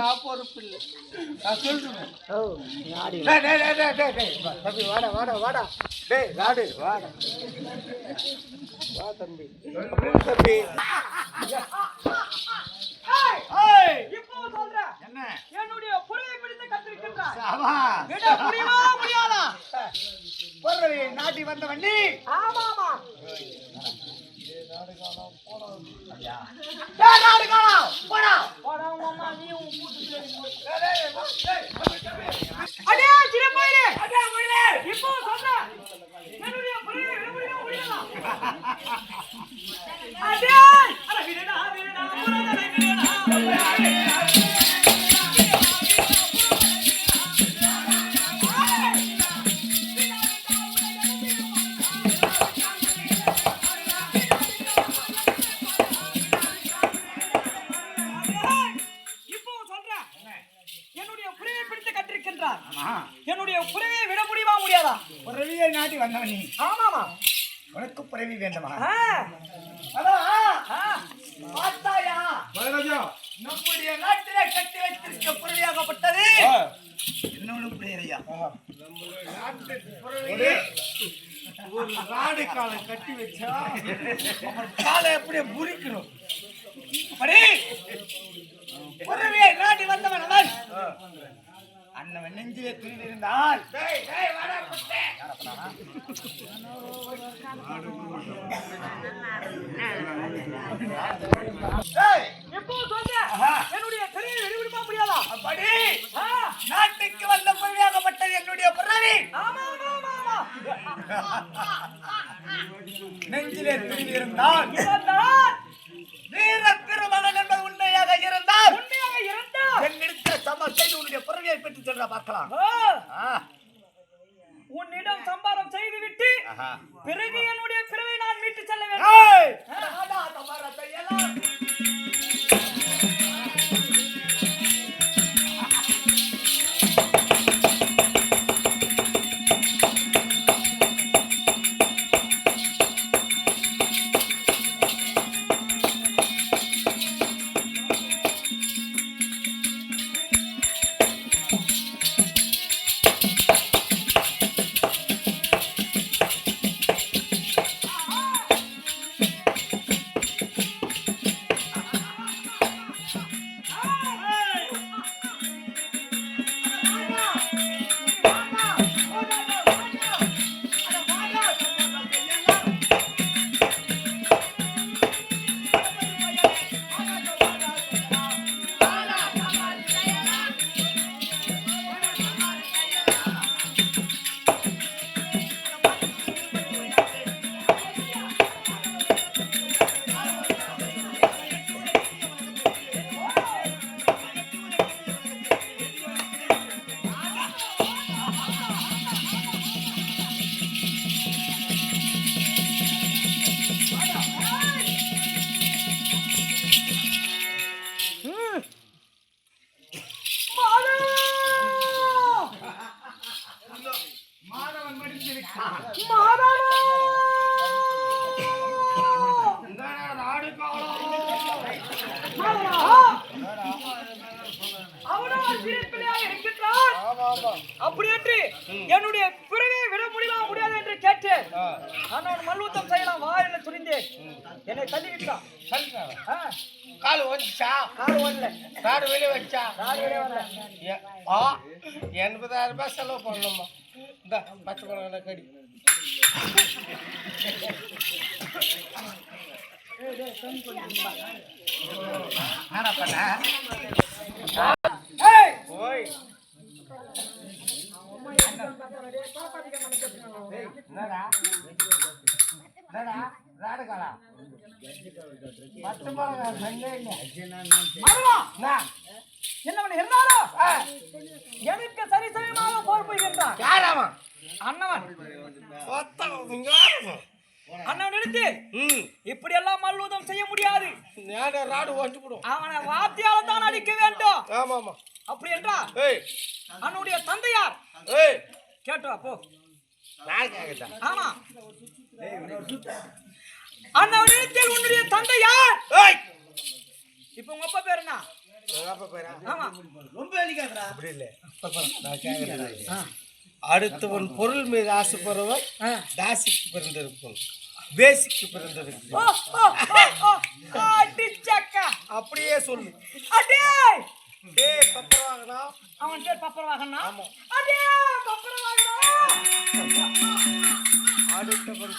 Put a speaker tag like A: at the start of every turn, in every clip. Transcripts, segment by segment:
A: நான் பொறுப்பு இல்லை. நான் சொல்றேன். டேய், டேய், டேய், டேய், டேய், டேய். வா, தம்பி வாடா வாடா வாடா. டேய் ராடு வாடா. வா தம்பி. தம்பி.
B: இப்போ சொல்றேன்.
A: என்ன?
B: என்னுடைய புறையை பிடித்து கத்திருக்கின்றார்
A: சாவா?
B: விட முடியுமா முடியாதா?
A: பொருளை நாட்டி வந்தவன் நீ.
B: ஆமா ஆமா.
A: போடா.
B: போடா உங்க அம்மா நீயும் உன் கூட்டு என்னுடைய புறையை விட முடியுமா முடியாதா?
A: பிறவியை நாட்டி வந்தவன். நீ
B: ஆமாமா.
A: உனக்கு பிறவி வேண்டுமா. பார்த்தாயா? நம்முடைய நாட்டிலே கட்டி வைத்திருக்க பிறவியாகப்பட்டது. என்னோட பிள்ளையா ஒரு. ராடு காலை கட்டி வச்சா காலை எப்படியே முறிக்கணும். அப்படி பிறவியை நாட்டி வந்தவன் அவன். அண்ணவன் நெஞ்சிலே துணிந்து இருந்தால்.
B: என்னுடைய முடியாதா?
A: அப்படி. நாட்டுக்கு வந்த பிறவியாகப்பட்டது என்னுடைய பிறவி. நெஞ்சிலே இருந்தால்
B: இருந்தால்
A: வீர திருமகன் என்பது உண்மையாக இருந்தால்
B: உண்மையாக இருந்தால்
A: என்னிடத்த சம செய்து உன்னுடைய பிறவியை பெற்று செல்ற பார்க்கலாம்.
B: உன்னிடம் சம்பாரம் செய்துவிட்டு
A: ஆஹா.
B: பிறகு என்னுடைய பிறவை நான் மீட்டு செல்ல வேண்டும்.
A: ஆமா.
B: அப்படியன்று என்னுடைய பிறவை விட முடியுமா முடியாது என்று கேட்டேன் நான் மல்யுத்தம் செய்யலாம் வா என்று துணிந்தேன் என்னை தள்ளிவிட்டான்.
A: சரிங்க.
B: ஆ,
A: கால் வந்துச்சா
B: காடு வரல
A: காடு வெளியே வச்சா?
B: காடு வெளியே வரல.
A: ஆ எண்பதாயிரம் ரூபாய் செலவு பண்ணணுமா? இந்த பச்சை மிளகாய் கடி. ராடுகாலா பச்சை மிளகாய் சண்டே இல்லை?
B: என்னவன் இருந்தாலும் எனக்கு சரிசமமாக போர் புரிகின்றான்.
A: யாராமா
B: அண்ணவன்
A: ஒத்தம் இங்க வாருங்க.
B: அண்ணவன் எடுத்து
A: ம்
B: இப்படி எல்லாம் மல்லுதம் செய்ய முடியாது
A: நேரா ராடு ஒன்று போடும்
B: அவனை வாத்தியால தான் அடிக்க வேண்டும்.
A: ஆமா ஆமா
B: அப்படி என்றால்
A: ஏய்.
B: அவனுடைய தந்தையார்.
A: ஏய்.
B: கேட்டு போ. ஆமா. அந்த இடத்தில் உன்னுடைய தந்தை யார்
A: ஏய்.
B: இப்ப உங்க அப்பா பேர் என்ன?
A: உங்க அப்பா பேரா?
B: ஆமா.
A: ரொம்ப அடிக்காதடா அப்படி இல்லை. நான் கேட்கிறேன் அடுத்தவன் பொருள் மீது ஆசைப்படுறவன். தாசிக்கு பிறந்திருக்கும் பேசிக்கு பிறந்திருக்கும்
B: அடிச்சக்கா.
A: அப்படியே சொல்லு.
B: அடே!
A: வாங்கினா
B: அவன் பேர் பப்பரவாகனா
A: ஆமா.
B: அடே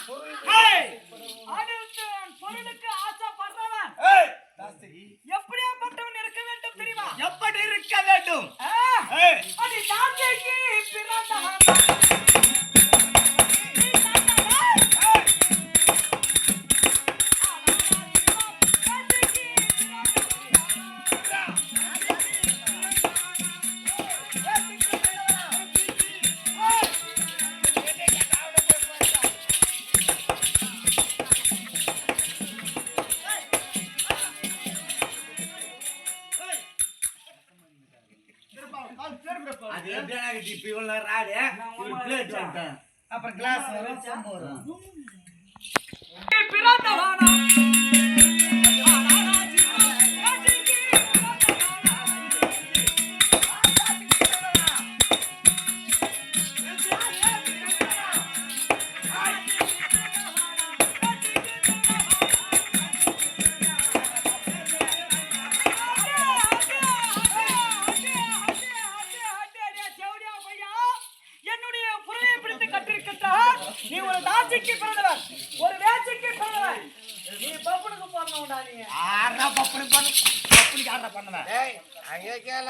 A: பொருள்.
B: ஏய் அடுத்தவன் பொருளுக்கு
C: எப்படியா இப்ப இவ்வளவு நேரம் ஆடு இவரு plate வந்துட்டான்.
A: அப்புறம் கிளாஸ் வரும் சம்பு வரும்.
B: பிறந்தவானா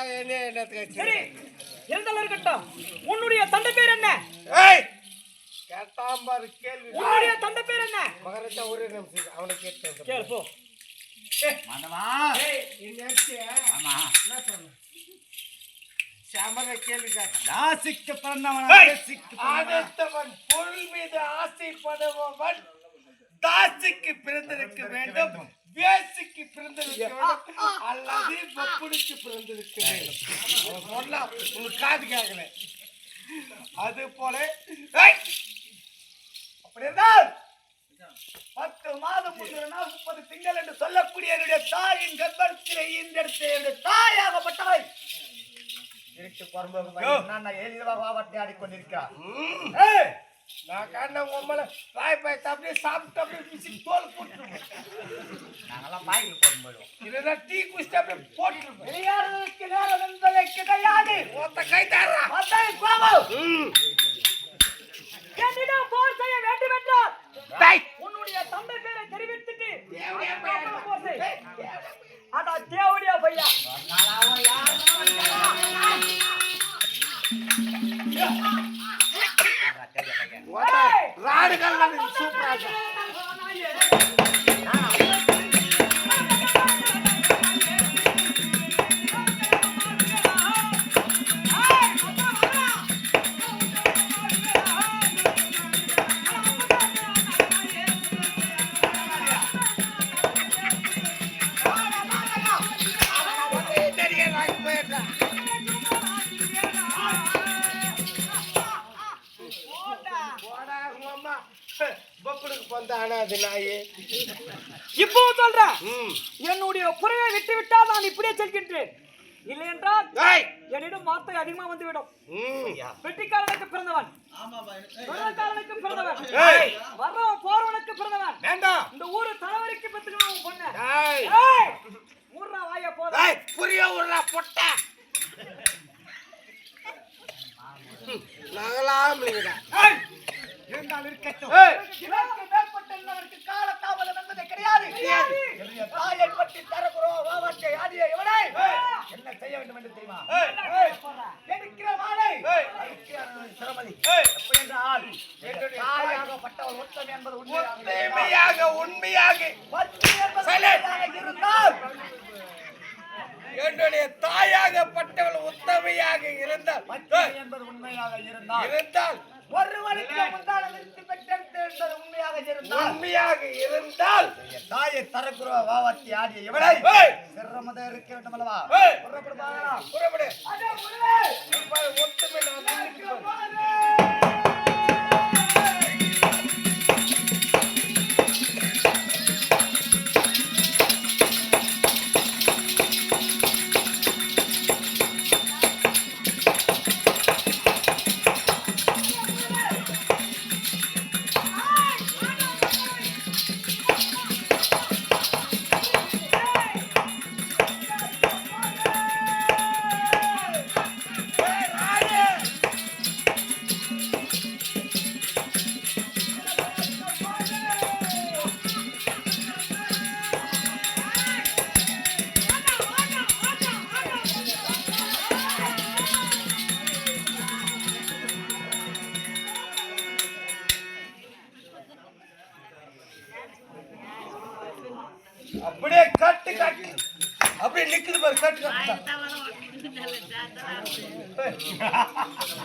B: சரி இருந்தாலும் இருக்கட்டும். உன்னுடைய தந்தை பேர் என்ன?
A: ஏய்! கேட்டாம்பாரு கேள்வி.
B: உன்னுடைய தந்தை பேர் என்ன?
A: மகரத்தை ஒரே நிமிஷம் அவனை கேட்டு
B: கேளு போ.
C: மன்னவா ஆமா.
A: சமர கேள்வி கேட்ட
C: தாசிக்கு பிறந்தவன்.
A: அடுத்தவன் பொருள் மீது ஆசைப்படுபவன் தாசிக்கு பிறந்திருக்க வேண்டும். பேசிக்கு பிறந்திருக்க வேண்டும் அல்லது பப்புனுக்கு பிறந்திருக்க வேண்டும் அவன் சொன்னா உங்களுக்கு காது கேட்கல அது போல ஏய், அப்படி இருந்தால் பத்து மாதம் முன்னூறு நாள் முப்பது திங்கள் என்று சொல்லக்கூடிய என்னுடைய தாயின் கர்ப்பத்திலே இந்த இடத்தில் என்னுடைய தாயாகப்பட்டவை
C: குறும்பு
A: யோ.
C: நான் எளிதாக வாவத்தை கொண்டிருக்கிறார்
A: ஏய், நான் கண்ட உம்மல பாய் பாய் அப்படியே சாப்பிட்டு அப்படியே பிசி தோல் போட்டுருவேன்
C: நாங்கெல்லாம் பாய்க்கு போடும் போயிடுவோம்.
A: இல்லைன்னா டீ குடிச்சிட்டு அப்படியே போட்டுருவேன்
B: விளையாடுவதற்கு நேரம் என்பதை கிடையாது.
A: ஒத்த கை தர்றா.
B: மத்ததை கோபம் என்னிடம் போர் செய்ய வேண்டும் என்றால்
A: டேய்.
B: உன்னுடைய தந்தை பேரை தெரிவித்துட்டு
A: தேவடியா
B: அதுக்கப்புறம் போர் செய்.
A: பையா.
B: அதான் தேவடியா பையா
A: ராடுகள் சூப்பராக பொந்த அனாதை நாயே.
B: இப்போ சொல்றேன்
A: ம்.
B: என்னுடைய குறையை விட்டு விட்டால் நான் இப்படியே செல்கின்றேன். இல்லை என்றால். என்னிடம் வார்த்தை அதிகமா வந்துவிடும்.
A: ம்.
B: வெட்டிக்காரனுக்கு பிறந்தவன். பிறந்தவன். வர்றவன் போறவனுக்கு பிறந்தவன்.
A: வேண்டாம்.
B: இந்த ஊரு தலைவருக்கு பெற்றுக்கணும் பொண்ணு. ஊர்ரா வாய போத
A: புரிய விடுறா பொட்டை.
C: இருந்தால் இருக்கட்டும்
A: ஏய்,
C: இதற்கு மேற்பட்டுள்ளவருக்கு காலதாமதம் என்பது கிடையாது
A: கிடையாது.
C: என்னுடைய தாயை பற்றி தரக்குறோம் வாவத்தை ஆடிய இவனை. என்ன செய்ய வேண்டும் என்று தெரியுமா? எடுக்கிற சிரமதி. எப்படி என்றால் தாயாகப்பட்டவள் என்பது உண்மையாக இருந்தால்,
A: உண்மையாக
C: இருந்தால்
A: என்னுடைய தாயாகப்பட்டவள் உத்தமையாக இருந்தால்.
C: என்பது உண்மையாக இருந்தால்
A: இருந்தால்.
C: ஒருவனுக்கு முன்னால் என்பது உண்மையாக இருந்தால்
A: உண்மையாக இருந்தால்
C: தாயை தரக்குறவ வாவத்தி ஆடிய இவளை சிரமத இருக்க வேண்டும் அல்லவா. புறப்படு.
A: புறப்படு ஒத்துமை நான்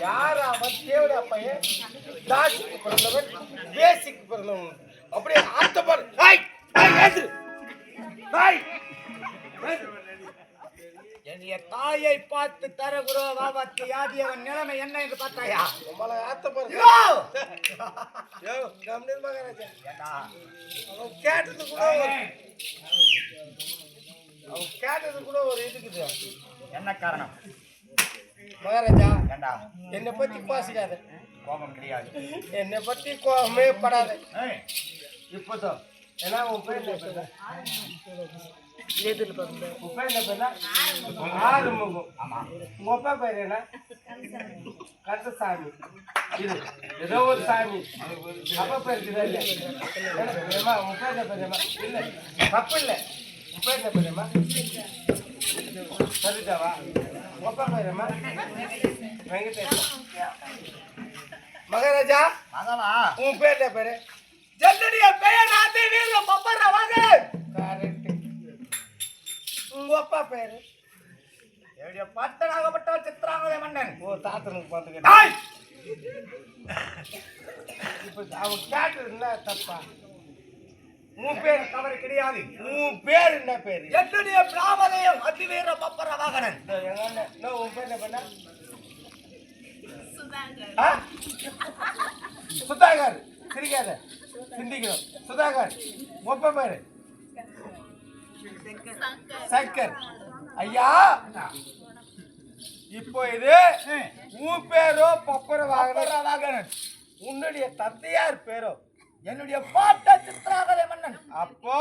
A: யார் அவன் தேவடா பையன் தாசிக்கு பிறந்தவன் பேசிக்கு பிறந்தவன் அப்படியே ஆத்த பாரு. ஹாய் ஹாய் ஏந்திரு ஹாய்.
C: என்னுடைய தாயை பார்த்து தரகுரோ பாபாத்து யாதியவன் நிலைமை என்ன என்று பார்த்தாயா?
A: நம்மள ஆத்த பாரு.
C: யோ!
A: யோ கம்னீர் மகாராஜா. அவன் கேட்டது கூட ஒரு அவன் கேட்டது கூட ஒரு இதுக்குது.
C: என்ன காரணம்?
A: மகாராஜா என்னை பத்தி பாசிக்காத
C: கோபம் கிடையாது
A: என்னை பத்தி கோவமே படாத இப்போதான் ஏன்னா உன் பேர்? உன் பேர் என்ன? ஆறுமுகம். உங்க அப்பா பேர் என்ன? கந்தசாமி. இரு, ஏதோ ஒரு சாமி. அப்பா பேர் உன் என்ன பேரும்மா? இல்ல, தப்பு இல்ல. உன் பேர் என்ன? சரிதாவா? மகாராஜா உன் பேர் என்ன பேரு.
C: என்னுடைய பெயர் ஆதி வீர பப்பர வாகன்
A: கரெக்ட் உங்க அப்பா பேரு.
C: என்னுடைய பட்டனாகப்பட்ட சித்திராங்கதை மன்னன்.
A: ஓ தாத்தனுக்கு பார்த்துக்கிட்டேன்! இப்போ அவன் கேட்டது என்ன தப்பா? உன் பேர்
C: தவறு கிடையாது.
A: உன் பேர் என்ன பேரு?
C: என்னுடைய பிராமதயம் அதிவீர பப்பர வாகனன்.
A: உன் பேர் என்ன பண்ண? சுதாகர். சிரிக்காத. சிந்திக்கணும். சுதாகர். ஒப்ப பேரு. சங்கர். ஐயா! இப்போ இது உன் பேரோ பப்பர வாகன
C: வாகனன்.
A: உன்னுடைய தந்தையார் பேரோ
C: என்னுடைய பாட்ட சித்திராங்கதை மன்னன்.
A: அப்போ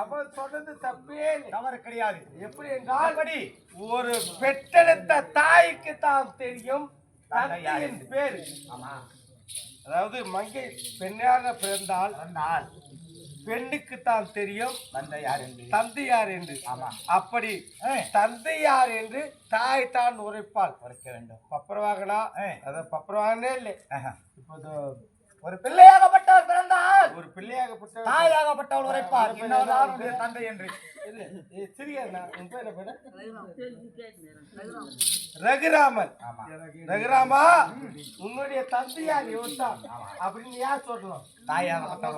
A: அவன் சொன்னது தப்பே
C: தவறு கிடையாது.
A: எப்படி என்றால் ஒரு பெற்றெடுத்த தாய்க்கு தான் தெரியும் பேரு.
C: ஆமா.
A: அதாவது மங்கை பெண்ணாக பிறந்தால்
C: சொன்னால்
A: பெண்ணுக்கு தான் தெரியும்.
C: வந்த யார் என்று?
A: தந்தை யார் என்று?
C: ஆமா.
A: அப்படி தந்தை யார் என்று தாய் தான் உரைப்பாள்.
C: உரைக்க வேண்டும்.
A: பப்பரவாகனா. அத பப்பரவாகனே இல்லை.
C: ஆஹா. ஒரு பிள்ளையாகப்பட்டவர் பிறந்தால்
A: ஒரு பிள்ளையாகப்பட்ட
C: தாயாகப்பட்டவர் உரைப்பார். தந்தை என்று?
A: ரகுராமன். ரகுராமா உன்னுடைய தந்தையார் இவர்தான். அப்படின்னு யார் சொல்லணும்?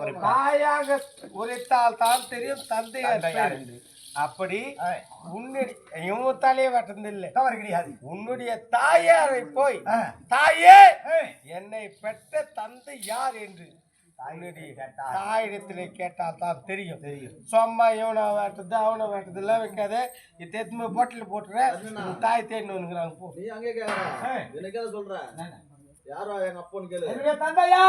C: உரைப்பார்.
A: தாயாக உரைத்தால் தான் தெரியும் தந்தையார்
C: என்று.
A: அப்படி உன்னுடைய இவன் தலையே வெட்டதில்லை
C: தவறு கிடையாது.
A: உன்னுடைய தாயாரை போய். தாயே என்னை பெற்ற தந்தை யார் என்று. தாயிடத்திலே கேட்டால். தான் தெரியும். தெரியும். சும்மா இவனை வேட்டது அவனை வேட்டது எல்லாம் வைக்காத இது எத்தனை பாட்டில் போட்டுறேன் தாய் தேடின்னு வந்துக்கிறாங்க போ.
D: நீ அங்கே எனக்கு சொல்ற? யாரோ எங்க அப்பன்னு கேளு.
C: தந்தையா?